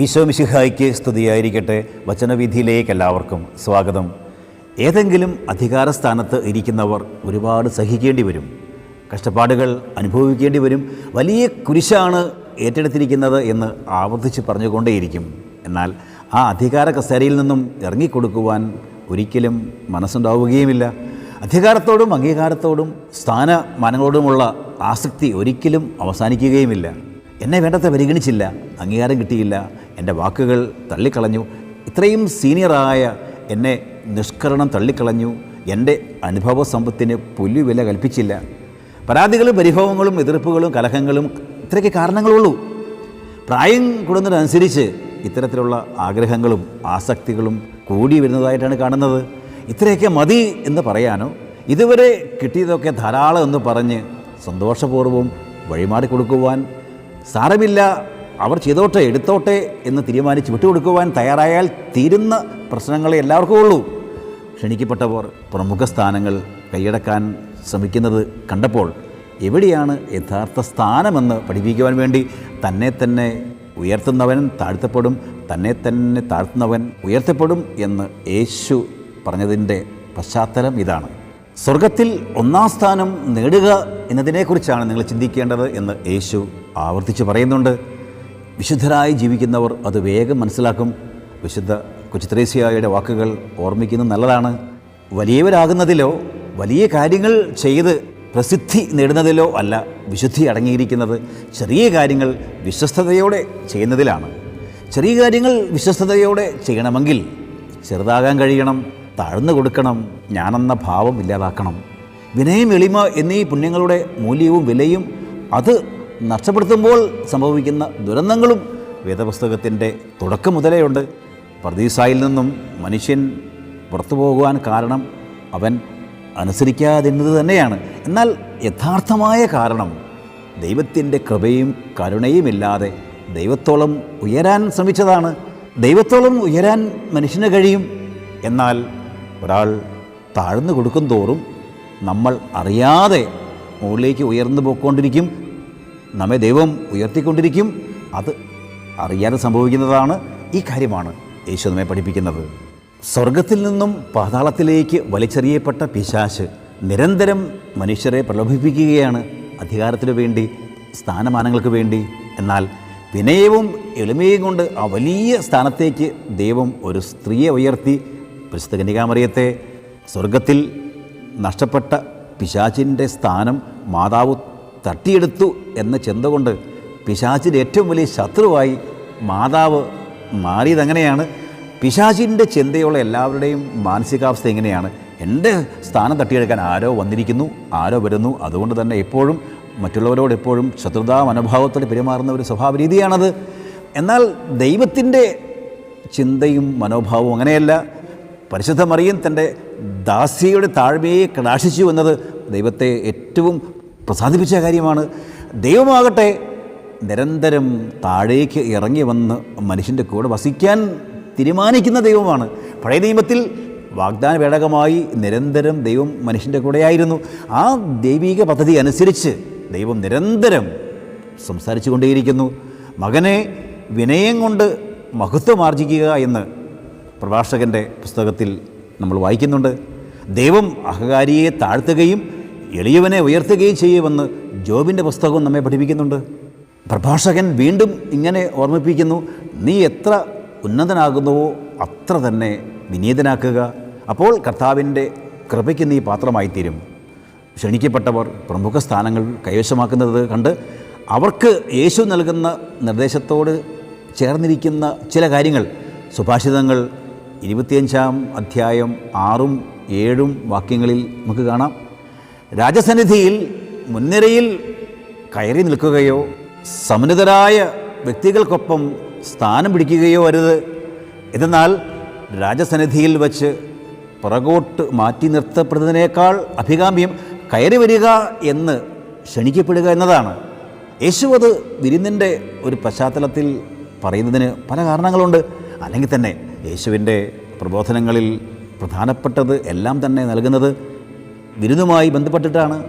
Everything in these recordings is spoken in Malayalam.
ഈശോ മിശിഹായ്ക്ക് സ്തുതിയായിരിക്കട്ടെ. വചനവിധിയിലേക്ക് എല്ലാവർക്കും സ്വാഗതം. ഏതെങ്കിലും അധികാരസ്ഥാനത്ത് ഇരിക്കുന്നവർ ഒരുപാട് സഹിക്കേണ്ടി വരും. കഷ്ടപ്പാടുകൾ അനുഭവിക്കേണ്ടി വരും. വലിയ കുരിശാണ് ഏറ്റെടുത്തിരിക്കുന്നത് എന്ന് ആവർത്തിച്ച് പറഞ്ഞുകൊണ്ടേയിരിക്കും. എന്നാൽ ആ അധികാര കസേരയിൽ നിന്നും ഇറങ്ങിക്കൊടുക്കുവാൻ ഒരിക്കലും മനസ്സുണ്ടാവുകയുമില്ല. അധികാരത്തോടും അംഗീകാരത്തോടും സ്ഥാനമാനങ്ങളോടുമുള്ള ആസക്തി ഒരിക്കലും അവസാനിക്കുകയുമില്ല. എന്നെ വേണ്ടത്ര പരിഗണിച്ചില്ല അംഗീകാരം കിട്ടിയില്ല എന്റെ വാക്കുകൾ തള്ളിക്കളഞ്ഞു. ഇത്രയും സീനിയറായ എന്നെ നിഷ്കരണം തള്ളിക്കളഞ്ഞു എന്റെ അനുഭവ സമ്പത്തിന് പുല്ലുവില കൽപ്പിച്ചില്ല. പരാതികളും പരിഭവങ്ങളും എതിർപ്പുകളും കലഹങ്ങളും ഇത്രയ്ക്ക് കാരണങ്ങളുള്ളൂ. പ്രായം കൂടുന്നതിനനുസരിച്ച് ഇത്തരത്തിലുള്ള ആഗ്രഹങ്ങളും ആസക്തികളും കൂടി വരുന്നതായിട്ടാണ് കാണുന്നത്. ഇത്രയൊക്കെ മതി എന്ന് പറയാനോ? ഇതുവരെ കിട്ടിയതൊക്കെ ധാരാളം എന്ന് പറഞ്ഞ് സന്തോഷപൂർവം വഴിമാറി കൊടുക്കുവാൻ സാരമില്ല. അവർ ചെയ്തോട്ടെ എടുത്തോട്ടെ എന്ന് തീരുമാനിച്ച് വിട്ടുകൊടുക്കുവാൻ തയ്യാറായാൽ തീരുന്ന പ്രശ്നങ്ങളെ എല്ലാവർക്കും ഉള്ളൂ. ക്ഷണിക്കപ്പെട്ടവർ പ്രമുഖ സ്ഥാനങ്ങൾ കൈയടക്കാൻ ശ്രമിക്കുന്നത് കണ്ടപ്പോൾ എവിടെയാണ് യഥാർത്ഥ സ്ഥാനമെന്ന് പഠിപ്പിക്കുവാൻ വേണ്ടി തന്നെ തന്നെ ഉയർത്തുന്നവൻ താഴ്ത്തപ്പെടും തന്നെ തന്നെ താഴ്ത്തുന്നവൻ ഉയർത്തപ്പെടും എന്ന് യേശു പറഞ്ഞതിന്റെ പശ്ചാത്തലം ഇതാണ്. സ്വർഗത്തിൽ ഒന്നാം സ്ഥാനം നേടുക എന്നതിനെക്കുറിച്ചാണ് നിങ്ങൾ ചിന്തിക്കേണ്ടത് എന്ന് യേശു ആവർത്തിച്ച് പറയുന്നുണ്ട്. വിശുദ്ധരായി ജീവിക്കുന്നവർ അത് വേഗം മനസ്സിലാക്കും. വിശുദ്ധ കൊച്ചുത്രേസ്യായുടെ വാക്കുകൾ ഓർമ്മിക്കുന്നത് നല്ലതാണ്. വലിയവരാകുന്നതിലോ വലിയ കാര്യങ്ങൾ ചെയ്ത് പ്രസിദ്ധി നേടുന്നതിലോ അല്ല വിശുദ്ധി അടങ്ങിയിരിക്കുന്നത്. ചെറിയ കാര്യങ്ങൾ വിശ്വസ്തയോടെ ചെയ്യുന്നതിലാണ്. ചെറിയ കാര്യങ്ങൾ വിശ്വസ്തയോടെ ചെയ്യണമെങ്കിൽ ചെറുതാകാൻ കഴിയണം. താഴ്ന്നു കൊടുക്കണം ഞാനെന്ന ഭാവം ഇല്ലാതാക്കണം. വിനയം എളിമ എന്നീ പുണ്യങ്ങളുടെ മൂല്യവും വിലയും അത് നഷ്ടപ്പെടുത്തുമ്പോൾ സംഭവിക്കുന്ന ദുരന്തങ്ങളും വേദപുസ്തകത്തിന്റെ തുടക്കം മുതലേ ഉണ്ട് പർദീസായിൽ നിന്നും മനുഷ്യൻ പുറത്തു പോകുവാൻ കാരണം അവൻ അനുസരിക്കാതിരുന്നത് തന്നെയാണ്. എന്നാൽ യഥാർത്ഥമായ കാരണം ദൈവത്തിന്റെ കൃപയും കരുണയുമില്ലാതെ ദൈവത്തോളം ഉയരാൻ ശ്രമിച്ചതാണ്. ദൈവത്തോളം ഉയരാൻ മനുഷ്യന് കഴിയും. എന്നാൽ ഒരാൾ താഴ്ന്നു കൊടുക്കും തോറും നമ്മൾ അറിയാതെ മുകളിലേക്ക് ഉയർന്നു പോയിക്കൊണ്ടിരിക്കും. നമ്മെ ദൈവം ഉയർത്തിക്കൊണ്ടിരിക്കും. അത് അറിയാതെ സംഭവിക്കുന്നതാണ് ഈ കാര്യമാണ് യേശു നമ്മെ പഠിപ്പിക്കുന്നത്. സ്വർഗത്തിൽ നിന്നും പാതാളത്തിലേക്ക് വലിച്ചെറിയപ്പെട്ട പിശാശ് നിരന്തരം മനുഷ്യരെ പ്രലോഭിപ്പിക്കുകയാണ് അധികാരത്തിനു വേണ്ടി സ്ഥാനമാനങ്ങൾക്ക് വേണ്ടി. എന്നാൽ വിനയവും എളിമയും കൊണ്ട് ആ വലിയ സ്ഥാനത്തേക്ക് ദൈവം ഒരു സ്ത്രീയെ ഉയർത്തി പരിശുദ്ധ കന്യകാമറിയത്തെ സ്വർഗത്തിൽ നഷ്ടപ്പെട്ട പിശാചിന്റെ സ്ഥാനം മാതാവ് തട്ടിയെടുത്തു എന്ന ചിന്ത കൊണ്ട് പിശാചിന്റെ ഏറ്റവും വലിയ ശത്രുവായി മാതാവ് മാറിയതെങ്ങനെയാണ് പിശാചിന്റെ ചിന്തയുള്ള എല്ലാവരുടെയും മാനസികാവസ്ഥ എങ്ങനെയാണ് എന്റെ സ്ഥാനം തട്ടിയെടുക്കാൻ ആരോ വന്നിരിക്കുന്നു ആരോ വരുന്നു. അതുകൊണ്ട് തന്നെ എപ്പോഴും മറ്റുള്ളവരോട് എപ്പോഴും ശത്രുതാ മനോഭാവത്തോടെ പെരുമാറുന്ന ഒരു സ്വഭാവ രീതിയാണത് എന്നാൽ ദൈവത്തിന്റെ ചിന്തയും മനോഭാവവും അങ്ങനെയല്ല. പരിശുദ്ധ മറിയം തന്റെ ദാസിയുടെ താഴ്മയെ കടാക്ഷിച്ചു എന്നത് ദൈവത്തെ ഏറ്റവും പ്രസാദിപ്പിച്ച കാര്യമാണ്. ദൈവമാകട്ടെ നിരന്തരം താഴേക്ക് ഇറങ്ങി വന്ന് മനുഷ്യന്റെ കൂടെ വസിക്കാൻ തീരുമാനിക്കുന്ന ദൈവമാണ്. പഴയ നിയമത്തിൽ വാഗ്ദാന പേടകമായി നിരന്തരം ദൈവം മനുഷ്യന്റെ കൂടെയായിരുന്നു. ആ ദൈവിക പദ്ധതി അനുസരിച്ച് ദൈവം നിരന്തരം സംസാരിച്ചു കൊണ്ടേയിരിക്കുന്നു. മകനെ വിനയം കൊണ്ട് മഹത്വമാർജിക്കുക എന്ന് പ്രഭാഷകന്റെ പുസ്തകത്തിൽ നമ്മൾ വായിക്കുന്നുണ്ട് ദൈവം അഹകാരിയെ താഴ്ത്തുകയും എളിയവനെ ഉയർത്തുകയും ചെയ്യുമെന്ന് ജോബിന്റെ പുസ്തകവും നമ്മെ പഠിപ്പിക്കുന്നുണ്ട്. പ്രഭാഷകൻ വീണ്ടും ഇങ്ങനെ ഓർമ്മിപ്പിക്കുന്നു നീ എത്ര ഉന്നതനാകുന്നുവോ അത്ര തന്നെ വിനീതനാക്കുക. അപ്പോൾ കർത്താവിന്റെ കൃപയ്ക്ക് നീ പാത്രമായിത്തീരും. ക്ഷണിക്കപ്പെട്ടവർ പ്രമുഖ സ്ഥാനങ്ങൾ കൈവശമാക്കുന്നത് കണ്ട് അവർക്ക് യേശു നൽകുന്ന നിർദ്ദേശത്തോട് ചേർന്നിരിക്കുന്ന ചില കാര്യങ്ങൾ സുഭാഷിതങ്ങൾ ഇരുപത്തിയഞ്ചാം അധ്യായം ആറും ഏഴും വാക്യങ്ങളിൽ നമുക്ക് കാണാം. രാജസന്നിധിയിൽ മുൻനിരയിൽ കയറി നിൽക്കുകയോ സമുന്നതരായ വ്യക്തികൾക്കൊപ്പം സ്ഥാനം പിടിക്കുകയോ അരുത്. എന്നാൽ രാജസന്നിധിയിൽ വച്ച് പുറകോട്ട് മാറ്റി നിർത്തപ്പെടുന്നതിനേക്കാൾ അഭികാമ്യം കയറി വരിക എന്ന് ക്ഷണിക്കപ്പെടുക എന്നതാണ്. യേശു അത് വിരുന്നിന്റെ ഒരു പശ്ചാത്തലത്തിൽ പറയുന്നതിന് പല കാരണങ്ങളുണ്ട്. അല്ലെങ്കിൽ തന്നെ യേശുവിന്റെ പ്രബോധനങ്ങളിൽ പ്രധാനപ്പെട്ടത് എല്ലാം തന്നെ നൽകുന്നത് വിരുന്നുമായി ബന്ധപ്പെട്ടിട്ടാണ്.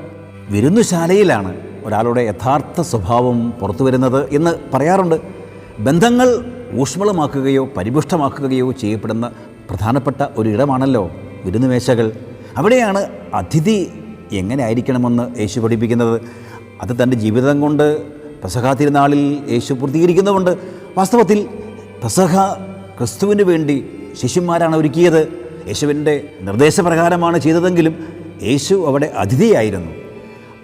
വിരുന്നുശാലയിലാണ് ഒരാളുടെ യഥാർത്ഥ സ്വഭാവം പുറത്തു വരുന്നത് എന്ന് പറയാറുണ്ട്. ബന്ധങ്ങൾ ഊഷ്മളമാക്കുകയോ പരിപുഷ്ടമാക്കുകയോ ചെയ്യപ്പെടുന്ന പ്രധാനപ്പെട്ട ഒരു ഇടമാണല്ലോ വിരുന്നുമേശകൾ അവിടെയാണ് അതിഥി എങ്ങനെ ആയിരിക്കണമെന്ന് യേശു പഠിപ്പിക്കുന്നത്. അത് തന്റെ ജീവിതം കൊണ്ട് പെസഹ തിരുനാളിൽ യേശു പൂർത്തീകരിക്കുന്നുമുണ്ട്. വാസ്തവത്തിൽ പെസഹ ക്രിസ്തുവിന് വേണ്ടി ശിശുമാരാണ് ഒരുക്കിയത്. യേശുവിന്റെ നിർദ്ദേശപ്രകാരമാണ് ചെയ്തതെങ്കിലും യേശു അവിടെ അതിഥിയായിരുന്നു.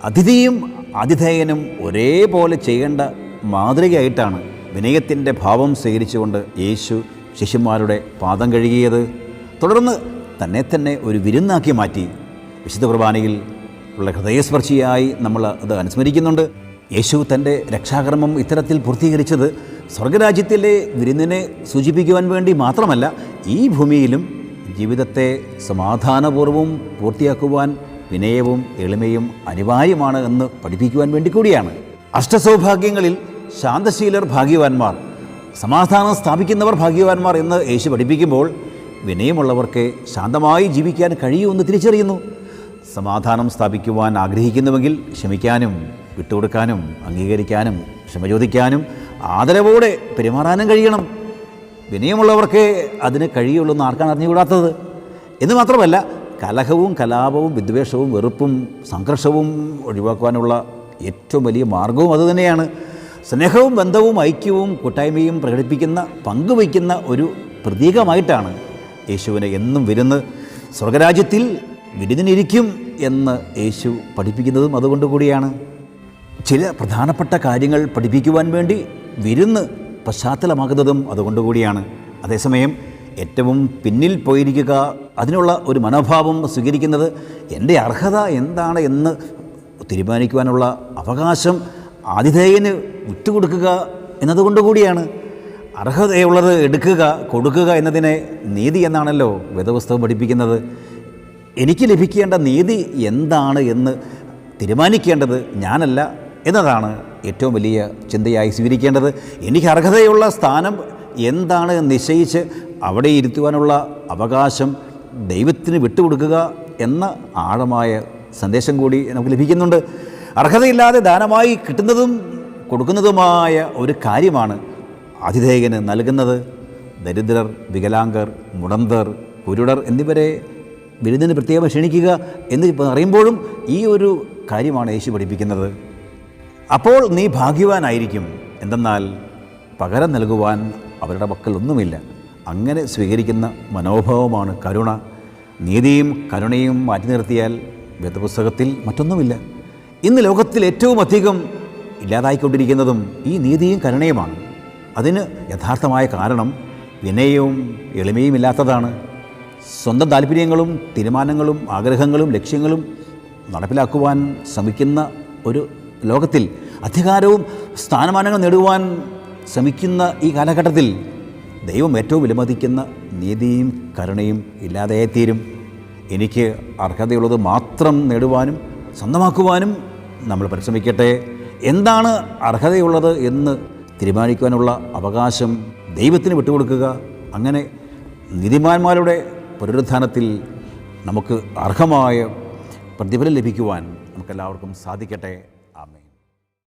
അതിഥിയും ആതിഥേയനും ഒരേപോലെ ചെയ്യേണ്ട മാതൃകയായിട്ടാണ് വിനയത്തിന്റെ ഭാവം സ്വീകരിച്ചുകൊണ്ട് യേശു ശിശുമാരുടെ പാദം കഴുകിയത്. തുടർന്ന് തന്നെ തന്നെ ഒരു വിരുന്നാക്കി മാറ്റി. വിശുദ്ധ കുർബാനയിൽ ഉള്ള ഹൃദയസ്പർശിയായി നമ്മൾ അത് അനുസ്മരിക്കുന്നുണ്ട്. യേശു തന്റെ രക്ഷാകർമ്മം ഇത്തരത്തിൽ പൂർത്തീകരിച്ചത് സ്വർഗരാജ്യത്തിലെ വിരുന്നിനെ സൂചിപ്പിക്കുവാൻ വേണ്ടി മാത്രമല്ല ഈ ഭൂമിയിലും ജീവിതത്തെ സമാധാനപൂർവം പൂർത്തിയാക്കുവാൻ വിനയവും എളിമയും അനിവാര്യമാണ് എന്ന് പഠിപ്പിക്കുവാൻ വേണ്ടി കൂടിയാണ്. അഷ്ടസൗഭാഗ്യങ്ങളിൽ ശാന്തശീലർ ഭാഗ്യവാന്മാർ സമാധാനം സ്ഥാപിക്കുന്നവർ ഭാഗ്യവാന്മാർ എന്ന് യേശു പഠിപ്പിക്കുമ്പോൾ വിനയമുള്ളവർക്ക് ശാന്തമായി ജീവിക്കാൻ കഴിയുമെന്ന് തിരിച്ചറിയുന്നു. സമാധാനം സ്ഥാപിക്കുവാൻ ആഗ്രഹിക്കുന്നുവെങ്കിൽ ക്ഷമിക്കാനും വിട്ടുകൊടുക്കാനും അംഗീകരിക്കാനും ക്ഷമ ചോദിക്കാനും ആദരവോടെ പെരുമാറാനും കഴിയണം. വിനയമുള്ളവർക്ക് അതിന് കഴിയുള്ളൂ എന്ന് ആർക്കാണ് അറിഞ്ഞുകൂടാത്തത്? എന്ന് മാത്രമല്ല കലഹവും കലാപവും വിദ്വേഷവും വെറുപ്പും സംഘർഷവും ഒഴിവാക്കുവാനുള്ള ഏറ്റവും വലിയ മാർഗവും അതുതന്നെയാണ് സ്നേഹവും ബന്ധവും ഐക്യവും കൂട്ടായ്മയും പ്രകടിപ്പിക്കുന്ന പങ്കുവയ്ക്കുന്ന ഒരു പ്രതീകമായിട്ടാണ് യേശുവിനെ എന്നും വിരുന്ന് സ്വർഗരാജ്യത്തിൽ വിരുന്നിനിരിക്കും എന്ന് യേശു പഠിപ്പിക്കുന്നതും അതുകൊണ്ട് കൂടിയാണ് ചില പ്രധാനപ്പെട്ട കാര്യങ്ങൾ പഠിപ്പിക്കുവാൻ വേണ്ടി വിരുന്ന് പശ്ചാത്തലമാകുന്നതും അതുകൊണ്ടുകൂടിയാണ്. അതേസമയം ഏറ്റവും പിന്നിൽ പോയിരിക്കുക അതിനുള്ള ഒരു മനോഭാവം സ്വീകരിക്കുന്നത് എന്റെ അർഹത എന്താണ് എന്ന് തീരുമാനിക്കുവാനുള്ള അവകാശം ആതിഥേയന് വിട്ടുകൊടുക്കുക എന്നതുകൊണ്ട് കൂടിയാണ് അർഹതയുള്ളത് എടുക്കുക കൊടുക്കുക എന്നതിനെ നീതി എന്നാണല്ലോ വേദപുസ്തകം പഠിപ്പിക്കുന്നത്. എനിക്ക് ലഭിക്കേണ്ട നീതി എന്താണ് എന്ന് തീരുമാനിക്കേണ്ടത് ഞാനല്ല എന്നതാണ് ഏറ്റവും വലിയ ചിന്തയായി സ്വീകരിക്കേണ്ടത്. എനിക്ക് അർഹതയുള്ള സ്ഥാനം എന്താണ് നിശ്ചയിച്ച് അവിടെ ഇരുത്തുവാനുള്ള അവകാശം ദൈവത്തിന് വിട്ടുകൊടുക്കുക എന്ന ആഴമായ സന്ദേശം കൂടി നമുക്ക് ലഭിക്കുന്നുണ്ട്. അർഹതയില്ലാതെ ദാനമായി കിട്ടുന്നതും കൊടുക്കുന്നതുമായ ഒരു കാര്യമാണ് ആതിഥേയന് നൽകുന്നത്. ദരിദ്രർ വികലാംഗർ മുടന്തർ കുരുടർ എന്നിവരെ വിരുന്നിന് പ്രത്യേകം ക്ഷണിക്കുക എന്ന് പറയുമ്പോഴും ഈ ഒരു കാര്യമാണ് യേശു പഠിപ്പിക്കുന്നത്. അപ്പോൾ നീ ഭാഗ്യവാനായിരിക്കും. എന്തെന്നാൽ പകരം നൽകുവാൻ അവരുടെ പക്കൽ ഒന്നുമില്ല. അങ്ങനെ സ്വീകരിക്കുന്ന മനോഭാവമാണ് കരുണ. നീതിയും കരുണയും മാറ്റി നിർത്തിയാൽ വേദപുസ്തകത്തിൽ മറ്റൊന്നുമില്ല. ഇന്ന് ലോകത്തിൽ ഏറ്റവും അധികം ഇല്ലാതായിക്കൊണ്ടിരിക്കുന്നതും ഈ നീതിയും കരുണയുമാണ്. അതിന് യഥാർത്ഥമായ കാരണം വിനയവും എളിമയും ഇല്ലാത്തതാണ്. സ്വന്തം താല്പര്യങ്ങളും തീരുമാനങ്ങളും ആഗ്രഹങ്ങളും ലക്ഷ്യങ്ങളും നടപ്പിലാക്കുവാൻ ശ്രമിക്കുന്ന ഒരു ലോകത്തിൽ അധികാരവും സ്ഥാനമാനങ്ങൾ നേടുവാൻ ശ്രമിക്കുന്ന ഈ കാലഘട്ടത്തിൽ ദൈവം ഏറ്റവും വിലമതിക്കുന്ന നീതിയും കരുണയും ഇല്ലാതെയായിത്തീരും. എനിക്ക് അർഹതയുള്ളത് മാത്രം നേടുവാനും സ്വന്തമാക്കുവാനും നമ്മൾ പരിശ്രമിക്കട്ടെ. എന്താണ് അർഹതയുള്ളത് എന്ന് തീരുമാനിക്കുവാനുള്ള അവകാശം ദൈവത്തിന് വിട്ടുകൊടുക്കുക. അങ്ങനെ നീതിമാന്മാരുടെ പുനരുദ്ധാനത്തിൽ നമുക്ക് അർഹമായ പ്രതിഫലം ലഭിക്കുവാൻ നമുക്കെല്ലാവർക്കും സാധിക്കട്ടെ.